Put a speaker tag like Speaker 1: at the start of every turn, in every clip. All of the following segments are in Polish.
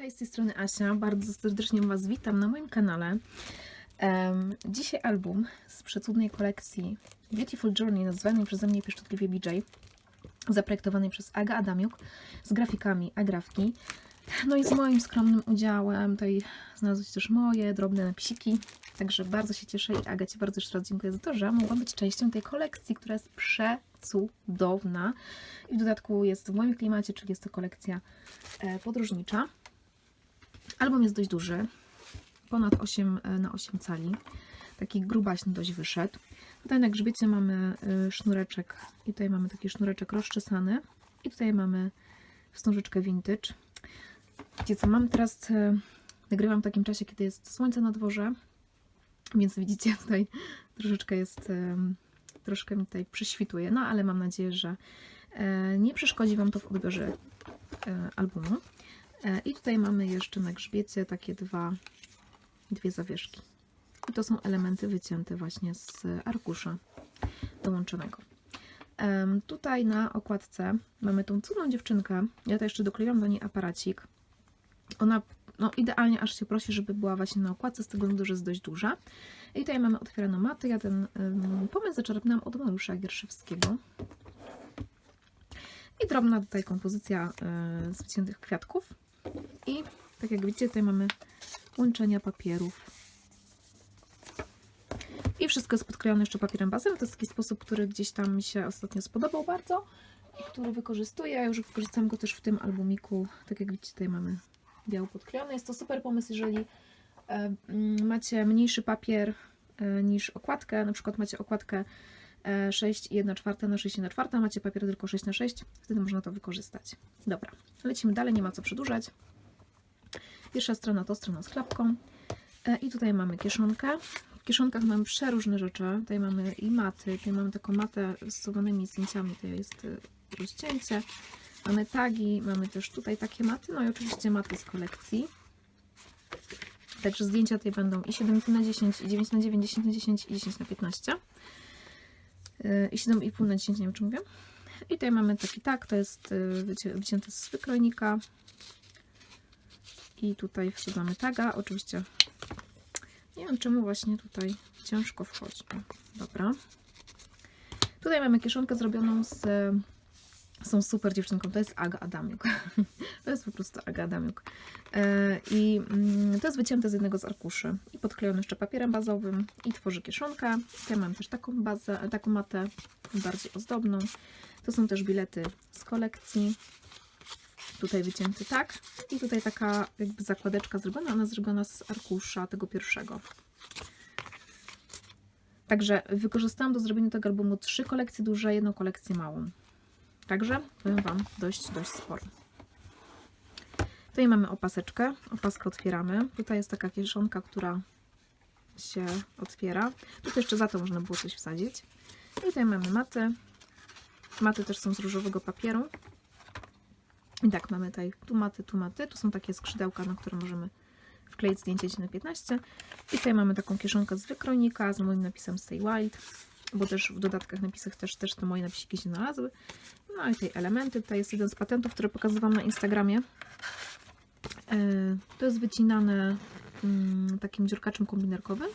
Speaker 1: Cześć, z tej strony Asia. Bardzo serdecznie Was witam na moim kanale. Em, dzisiaj album z przecudnej kolekcji Beautiful Journey, nazwanej przeze mnie pieszczotliwie BJ, zaprojektowany przez Aga Adamiuk z grafikami Agrafki. No i z moim skromnym udziałem. Tutaj znalazły się też moje drobne napisiki. Także bardzo się cieszę i Aga Ci bardzo jeszcze raz dziękuję za to, że mogłam być częścią tej kolekcji, która jest przecudowna. I w dodatku jest w moim klimacie, czyli jest to kolekcja e, podróżnicza. Album jest dość duży, ponad 8 na 8 cali. Taki grubaśny dość wyszedł. Tutaj na grzbiecie mamy y, sznureczek i tutaj mamy taki sznureczek rozczesany i tutaj mamy wstążeczkę vintage. Wiecie co, mam teraz, y, nagrywam w takim czasie, kiedy jest słońce na dworze, więc widzicie tutaj troszeczkę jest, troszkę mi tutaj prześwituje, no ale mam nadzieję, że nie przeszkodzi Wam to w odbiorze albumu. E, I tutaj mamy jeszcze na grzbiecie takie dwa, dwie zawieszki. I to są elementy wycięte właśnie z arkusza dołączonego. Tutaj na okładce mamy tą cudną dziewczynkę. Ja to jeszcze dokleiłam do niej aparacik. Ona no, idealnie aż się prosi, żeby była właśnie na okładce, z tego względu, że jest dość duża. I tutaj mamy otwieraną matę. Ja ten um, pomysł zaczerpnęłam od Mariusza Gierszewskiego. I drobna tutaj kompozycja e, z wyciętych kwiatków. I tak jak widzicie, tutaj mamy łączenia papierów. I wszystko jest podklejone jeszcze papierem bazem. To jest taki sposób, który gdzieś tam mi się ostatnio spodobał bardzo i który wykorzystuję. Ja już wykorzystałam go też w tym albumiku. Tak jak widzicie, tutaj mamy biało podklejone. Jest to super pomysł, jeżeli e, mm, macie mniejszy papier e, niż okładkę. Na przykład macie okładkę e, 6 i 1 czwarta na 6 i 1 czwarta, macie papier tylko 6 na 6, wtedy można to wykorzystać. Dobra, lecimy dalej, nie ma co przedłużać. Pierwsza strona to strona z klapką. E, I tutaj mamy kieszonkę. W kieszonkach mamy przeróżne rzeczy. Tutaj mamy i maty, tutaj mamy taką matę z stosowanymi zdjęciami, tutaj jest e, rozcięcie. Mamy tagi, mamy też tutaj takie maty, no i oczywiście maty z kolekcji. Także zdjęcia tutaj będą i 7,5 na 10, i 9 na 9, 10 na 10 i 10 na 15. E, I 7,5 na 10, nie wiem czy mówię. I tutaj mamy taki tak, to jest wycię- wycięte z wykrojnika. I tutaj wsadzamy taga. Oczywiście nie wiem czemu właśnie tutaj ciężko wchodzi. Dobra. Tutaj mamy kieszonkę zrobioną z są super dziewczynką. To jest Aga Adamiuk. To jest po prostu Aga Adamiuk. E, I mm, to jest wycięte z jednego z arkuszy i podklejone jeszcze papierem bazowym i tworzy kieszonkę. Tutaj mam też taką bazę, taką matę bardziej ozdobną. To są też bilety z kolekcji. Tutaj wycięty tak. I tutaj taka jakby zakładeczka zrobiona. Ona zrobiona z arkusza tego pierwszego. Także wykorzystałam do zrobienia tego albumu trzy kolekcje duże, jedną kolekcję małą. Także powiem Wam dość, dość sporo. Tutaj mamy opaseczkę. Opaskę otwieramy. Tutaj jest taka kieszonka, która się otwiera. Tutaj jeszcze za to można było coś wsadzić. I tutaj mamy maty. Maty też są z różowego papieru. I tak, mamy tutaj tu maty, tu są takie skrzydełka, na które możemy wkleić zdjęcie 10 na 15. I tutaj mamy taką kieszonkę z wykronika, z moim napisem Stay White, bo też w dodatkach napisach też, też te moje napisiki się znalazły. No i tutaj elementy. Tutaj jest jeden z patentów, który pokazywałam na Instagramie. E, To jest wycinane mm, takim dziurkaczem kombinerkowym,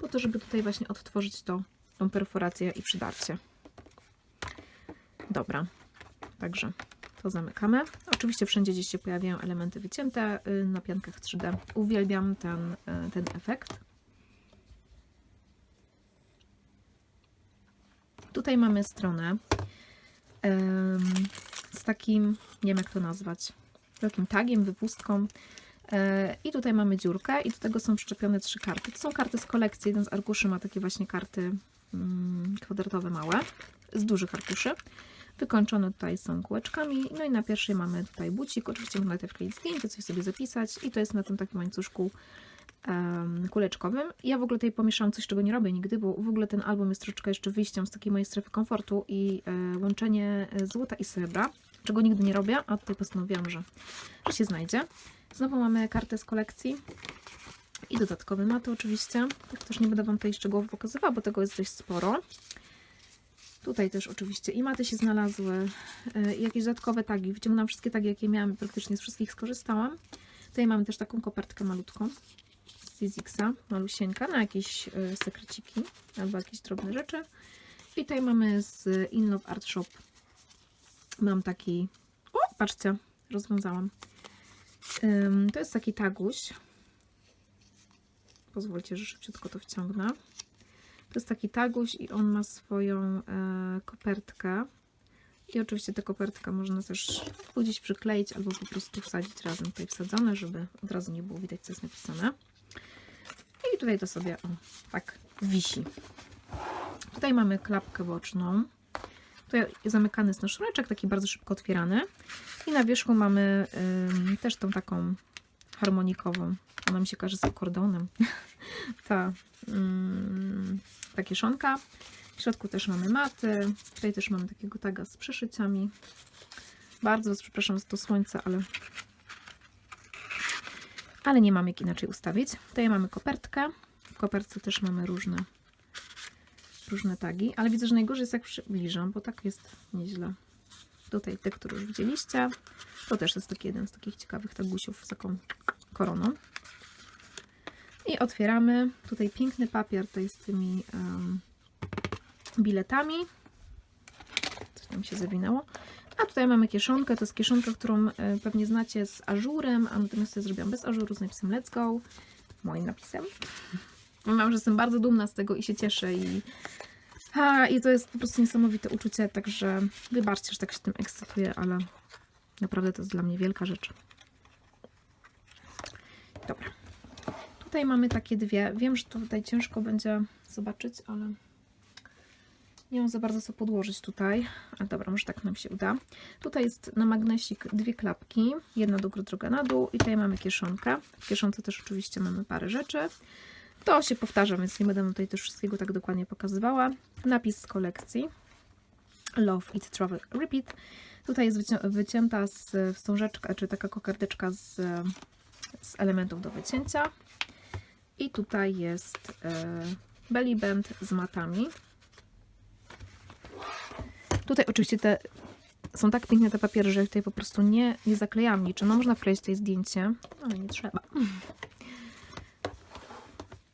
Speaker 1: po to, żeby tutaj właśnie odtworzyć to, tą perforację i przydarcie. Dobra, także to zamykamy. Oczywiście wszędzie gdzieś się pojawiają elementy wycięte y, na piankach 3D. Uwielbiam ten, y, ten efekt. Tutaj mamy stronę z takim, nie wiem jak to nazwać, takim tagiem, wypustką. E, I tutaj mamy dziurkę i do tego są przyczepione trzy karty. To są karty z kolekcji. Jeden z arkuszy ma takie właśnie karty mm, kwadratowe małe, z dużych arkuszy. Wykończone tutaj są kółeczkami. No i na pierwszej mamy tutaj bucik. Oczywiście można tutaj wkleić zdjęcie, coś sobie zapisać. I to jest na tym takim łańcuszku em, kuleczkowym. Ja w ogóle tutaj pomieszałam coś, czego nie robię nigdy, bo w ogóle ten album jest troszeczkę jeszcze wyjściem z takiej mojej strefy komfortu i e, łączenie e, złota i srebra, czego nigdy nie robię, a tutaj postanowiłam, że, że się znajdzie. Znowu mamy kartę z kolekcji i dodatkowy maty oczywiście. Tak też nie będę Wam tutaj szczegółowo pokazywała, bo tego jest dość sporo. Tutaj też oczywiście i maty się znalazły, e, i jakieś dodatkowe tagi. Wyciągnęłam wszystkie tagi, jakie miałam, praktycznie z wszystkich skorzystałam. Tutaj mamy też taką kopertkę malutką z Sizixa, malusieńka, na jakieś y, sekreciki albo jakieś drobne rzeczy. I tutaj mamy z In Love Art Shop. Mam taki. O, patrzcie, rozwiązałam. To jest taki taguś. Pozwólcie, że szybciutko to wciągnę. To jest taki taguś i on ma swoją e, kopertkę. I oczywiście tę kopertkę można też gdzieś przykleić albo po prostu wsadzić razem tutaj wsadzone, żeby od razu nie było widać, co jest napisane. I tutaj to sobie o, tak wisi. Tutaj mamy klapkę boczną. Tutaj zamykany jest nasz sznureczek, taki bardzo szybko otwierany. I na wierzchu mamy ym, też tą taką harmonikową. Ona mi się kojarzy z akordonem. Ta ym, ta kieszonka. W środku też mamy maty. Tutaj też mamy takiego taga z przeszyciami. Bardzo Was przepraszam za to słońce, ale ale nie mamy jak inaczej ustawić. Tutaj mamy kopertkę. W kopertce też mamy różne różne tagi, ale widzę, że najgorzej jest jak przybliżam, bo tak jest nieźle. Tutaj te, które już widzieliście. To też jest taki jeden z takich ciekawych tagusiów z taką koroną. I otwieramy. Tutaj piękny papier, to jest z tymi um, biletami. Coś tam się zawinęło. A tutaj mamy kieszonkę. To jest kieszonka, którą e, pewnie znacie z ażurem, a natomiast ja zrobiłam bez ażuru z napisem Let's Go. Moim napisem. Mam, że jestem bardzo dumna z tego i się cieszę i, a, i to jest po prostu niesamowite uczucie, także wybaczcie, że tak się tym ekscytuję, ale naprawdę to jest dla mnie wielka rzecz. Dobra. Tutaj mamy takie dwie. Wiem, że to tutaj ciężko będzie zobaczyć, ale nie mam za bardzo co podłożyć tutaj. A dobra, może tak nam się uda. Tutaj jest na magnesik dwie klapki. Jedna do góry, druga na dół. I tutaj mamy kieszonkę. W kieszonce też oczywiście mamy parę rzeczy. To się powtarza, więc nie będę tutaj też wszystkiego tak dokładnie pokazywała. Napis z kolekcji. Love It Travel Repeat. Tutaj jest wycię wycięta z wstążeczka, czy taka kokardeczka z, z elementów do wycięcia. I tutaj jest e, belly band z matami. Tutaj oczywiście te są tak piękne te papiery, że tutaj po prostu nie, nie zaklejam niczym. No można wkleić tutaj zdjęcie, ale nie trzeba.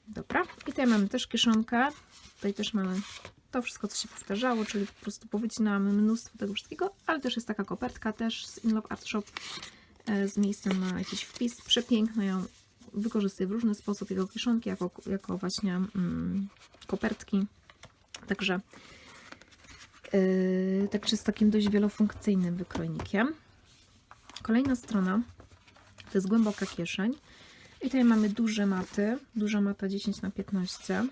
Speaker 1: Dobra, i tutaj mamy też kieszonkę. Tutaj też mamy to wszystko, co się powtarzało, czyli po prostu powycinamy mnóstwo tego wszystkiego, ale też jest taka kopertka też z In Love Art Shop e, z miejscem na jakiś wpis. Przepiękna ją wykorzystuję w różny sposób, jako kieszonki, jako, jako właśnie mm, kopertki. Także Yy, także z takim dość wielofunkcyjnym wykrojnikiem. Kolejna strona to jest głęboka kieszeń. I tutaj mamy duże maty. Duża mata 10 na 15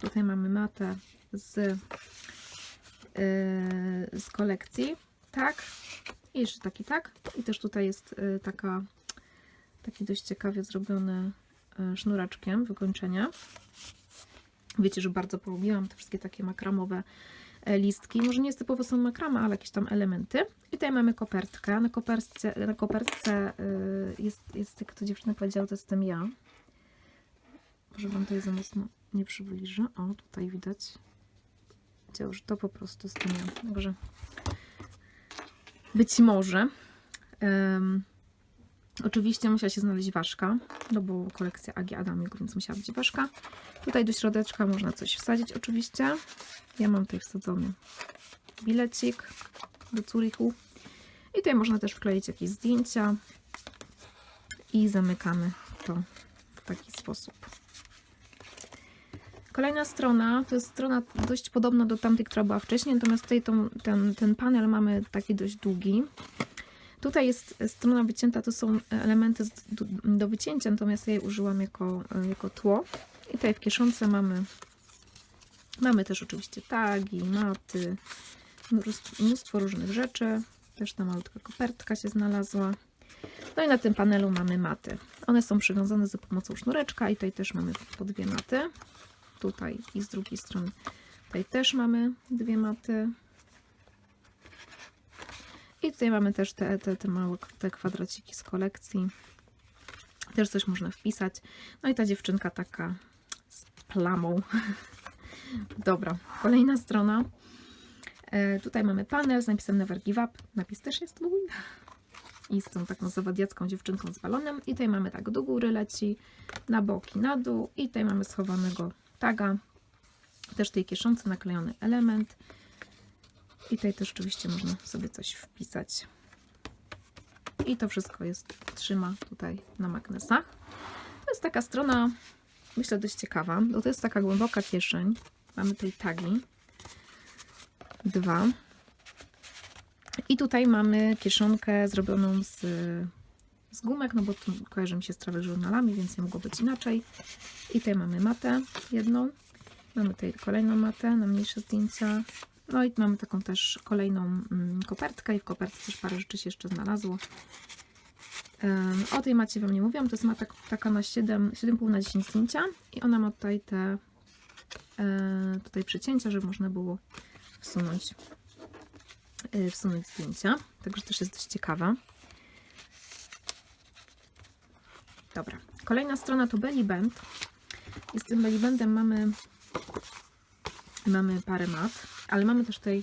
Speaker 1: Tutaj mamy matę z, yy, z kolekcji. Tak. I jeszcze taki tak. I też tutaj jest yy, taka taki dość ciekawie zrobiony yy, sznureczkiem wykończenia. Wiecie, że bardzo polubiłam te wszystkie takie makramowe E, listki. Może nie jest typowo są makrama, ale jakieś tam elementy. I tutaj mamy kopertkę. Na kopertce, na kopertce y, jest, jest, jak to dziewczyna powiedziała, to jestem ja. Może Wam to za mocno nie przybliżę. O, tutaj widać. Widział, że to po prostu jestem ja. Także być może. Um, oczywiście musiała się znaleźć ważka, no bo kolekcja Agi Adamiuk, więc musiała być ważka. Tutaj do środeczka można coś wsadzić oczywiście. Ja mam tutaj wsadzony bilecik do Zurichu. I tutaj można też wkleić jakieś zdjęcia. I zamykamy to w taki sposób. Kolejna strona to jest strona dość podobna do tamtej, która była wcześniej, natomiast tutaj tą, ten, ten panel mamy taki dość długi. Tutaj jest strona wycięta, to są elementy do, wycięcia, natomiast ja je użyłam jako, jako tło. I tutaj w kieszonce mamy Mamy też oczywiście tagi, maty, mnóstwo różnych rzeczy. Też ta malutka kopertka się znalazła. No i na tym panelu mamy maty. One są przywiązane za pomocą sznureczka i tutaj też mamy po dwie maty. Tutaj i z drugiej strony tutaj też mamy dwie maty. I tutaj mamy też te, te, te małe te kwadraciki z kolekcji. Też coś można wpisać. No i ta dziewczynka taka z plamą Dobra, kolejna strona. E, tutaj mamy panel z napisem Never Give Up. Napis też jest mój. i z tą taką zawadiacką dziewczynką z balonem. I tutaj mamy tak do góry leci, na boki, na dół i tutaj mamy schowanego taga. Też tej kieszonce naklejony element. I tutaj też oczywiście można sobie coś wpisać. I to wszystko jest, trzyma tutaj na magnesach. To jest taka strona, myślę, dość ciekawa, bo to jest taka głęboka kieszeń. Mamy tutaj tagi. Dwa. I tutaj mamy kieszonkę zrobioną z, z gumek, no bo tu kojarzy mi się z travel żurnalami, więc nie mogło być inaczej. I tutaj mamy matę jedną. Mamy tutaj kolejną matę na mniejsze zdjęcia. No i mamy taką też kolejną mm, kopertkę i w kopertce też parę rzeczy się jeszcze znalazło. O tej macie Wam nie mówiłam, to jest mata taka na 7, 7,5 na 10 zdjęcia i ona ma tutaj te e, tutaj przecięcia, żeby można było wsunąć, e, wsunąć zdjęcia. Także też jest dość ciekawa. Dobra, kolejna strona to belly band. I z tym belly bandem mamy mamy parę mat, ale mamy też tutaj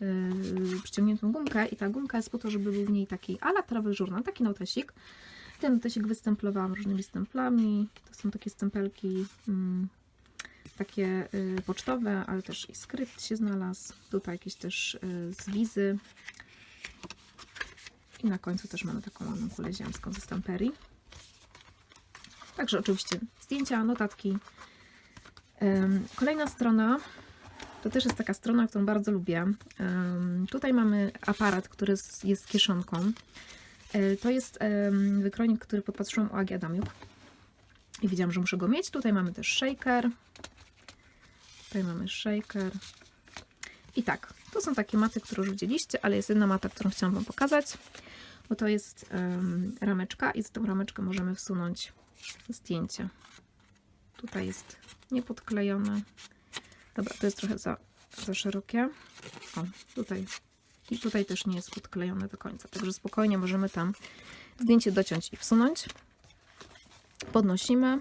Speaker 1: yy, przyciągniętą gumkę i ta gumka jest po to, żeby był w niej taki ala travel journal, taki notesik. Ten notesik wystemplowałam różnymi stemplami. To są takie stempelki mm, takie y, pocztowe, ale też i skrypt się znalazł. Tutaj jakieś też y, z wizy. I na końcu też mamy taką ładną kulę ziemską ze stamperii. Także oczywiście zdjęcia, notatki. Kolejna strona to też jest taka strona, którą bardzo lubię. Tutaj mamy aparat, który jest- kieszonką. Y, To jest ym, wykrojnik, który podpatrzyłam u Agi Adamiuk. I widziałam, że muszę go mieć. Tutaj mamy też shaker. Tutaj mamy shaker. I tak, to są takie maty, które już widzieliście, ale jest jedna mata, którą chciałam Wam pokazać, bo to jest rameczka i z tą rameczkę możemy wsunąć zdjęcie. Tutaj jest niepodklejone. Dobra, to jest trochę za, za szerokie. O, tutaj. I tutaj też nie jest podklejone do końca, także spokojnie możemy tam zdjęcie dociąć i wsunąć. Podnosimy.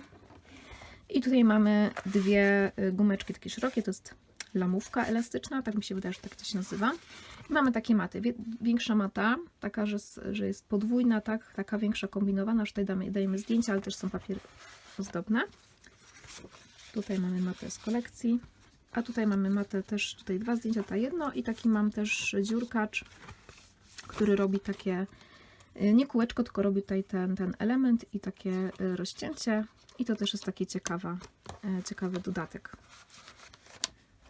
Speaker 1: I tutaj mamy dwie y, gumeczki takie szerokie, to jest lamówka elastyczna, tak mi się wydaje, że tak to się nazywa. I mamy takie maty. Większa mata, taka, że, że jest podwójna, tak, taka większa kombinowana, że tutaj damy, dajemy zdjęcia, ale też są papiery ozdobne. Tutaj mamy matę z kolekcji. A tutaj mamy matę też, tutaj dwa zdjęcia, ta jedno i taki mam też dziurkacz, który robi takie, y, nie kółeczko, tylko robi tutaj ten, ten element i takie y, rozcięcie. I to też jest taki ciekawa, y, ciekawy dodatek.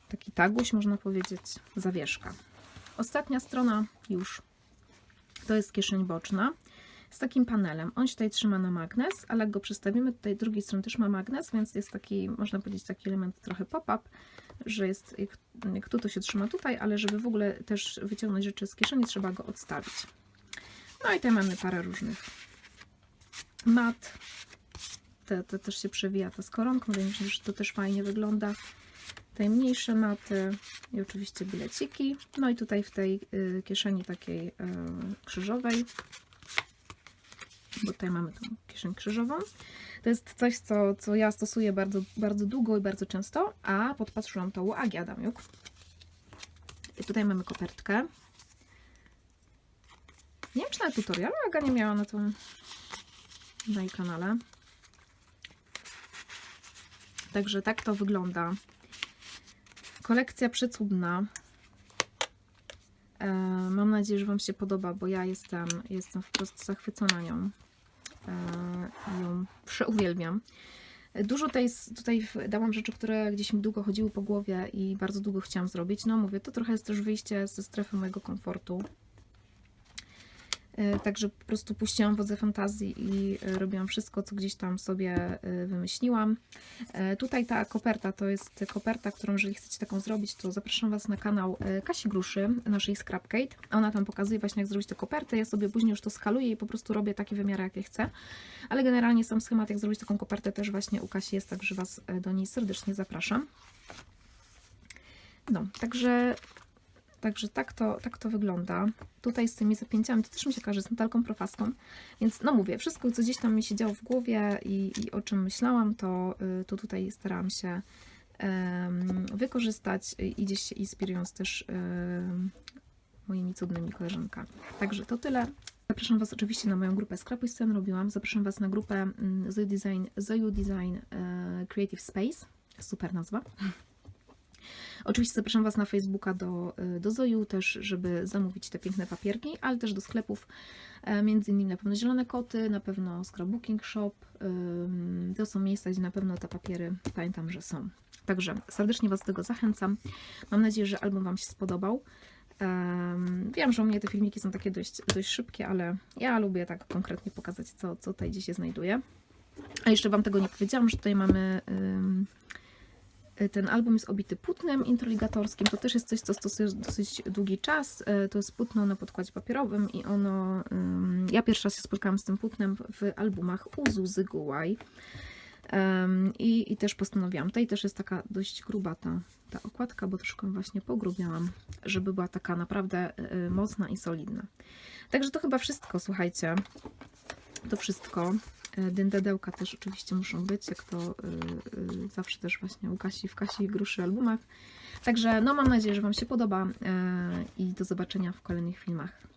Speaker 1: Taki taguś, można powiedzieć, zawieszka. Ostatnia strona już to jest kieszeń boczna z takim panelem. On się tutaj trzyma na magnes, ale jak go przestawimy, tutaj drugiej strony też ma magnes, więc jest taki, można powiedzieć, taki element trochę pop-up, że jest, jak, tu to się trzyma tutaj, ale żeby w ogóle też wyciągnąć rzeczy z kieszeni, trzeba go odstawić. No i tutaj mamy parę różnych mat. Te, te też się przewija ta z koronką, więc myślę, że to też fajnie wygląda. Tutaj mniejsze maty i oczywiście bileciki. No i tutaj w tej y, kieszeni takiej y, krzyżowej tutaj mamy tą kieszeń krzyżową. To jest coś, co, co ja stosuję bardzo, bardzo długo i bardzo często, a podpatrzyłam to u Agi Adamiuk. I tutaj mamy kopertkę. Nie wiem, czy na tutorialu Aga nie miała na tym na jej kanale. Także tak to wygląda. Kolekcja przecudna. E, Mam nadzieję, że Wam się podoba, bo ja jestem, jestem wprost zachwycona nią. E, ją przeuwielbiam. Dużo tutaj, tutaj dałam rzeczy, które gdzieś mi długo chodziły po głowie i bardzo długo chciałam zrobić. No mówię, to trochę jest też wyjście ze strefy mojego komfortu. E, Także po prostu puściłam wodze fantazji i e, robiłam wszystko, co gdzieś tam sobie e, wymyśliłam. Tutaj ta koperta to jest koperta, którą jeżeli chcecie taką zrobić, to zapraszam Was na kanał Kasi Gruszy, naszej Scrapkate. Ona tam pokazuje właśnie jak zrobić tę kopertę. Ja sobie później już to skaluję i po prostu robię takie wymiary, jakie chcę. Ale generalnie sam schemat, jak zrobić taką kopertę też właśnie u Kasi jest, także Was do niej serdecznie zapraszam. No, także Także tak to, tak to wygląda. Tutaj z tymi zapięciami to też mi się każe z Natalką Profaską. Więc no mówię, wszystko co gdzieś tam mi się działo w głowie i, i o czym myślałam, to, y, to tutaj starałam się em, wykorzystać i gdzieś się inspirując też em, moimi cudnymi koleżankami. Także to tyle. Zapraszam Was oczywiście na moją grupę Scrapuj Scen robiłam. Zapraszam Was na grupę mm, Zoe Design, Zoe Design e, Creative Space. Super nazwa. Oczywiście zapraszam Was na Facebooka do, do Zoju też, żeby zamówić te piękne papierki, ale też do sklepów, e, między innymi na pewno Zielone Koty, na pewno Scrapbooking Shop. To są miejsca, gdzie na pewno te papiery pamiętam, że są. Także serdecznie Was do tego zachęcam. Mam nadzieję, że album Wam się spodobał. Em, Wiem, że u mnie te filmiki są takie dość, dość szybkie, ale ja lubię tak konkretnie pokazać, co, co tutaj się znajduje. A jeszcze Wam tego nie powiedziałam, że tutaj mamy ten album jest obity płótnem introligatorskim. To też jest coś, co stosuje dosyć długi czas. Y, To jest płótno na podkładzie papierowym i ono... Ja pierwszy raz się spotkałam z tym płótnem w- albumach u Zuzy Gułaj. Em, I, I też postanowiłam. Tutaj też jest taka dość gruba ta, ta okładka, bo troszkę właśnie pogrubiałam, żeby była taka naprawdę y, mocna i solidna. Także to chyba wszystko, słuchajcie. To wszystko. E, Dyndedełka też oczywiście muszą być, jak to y, y, zawsze też właśnie u Kasi, w Kasi Gruszy albumach. Także no mam nadzieję, że Wam się podoba e, i do zobaczenia w kolejnych filmach.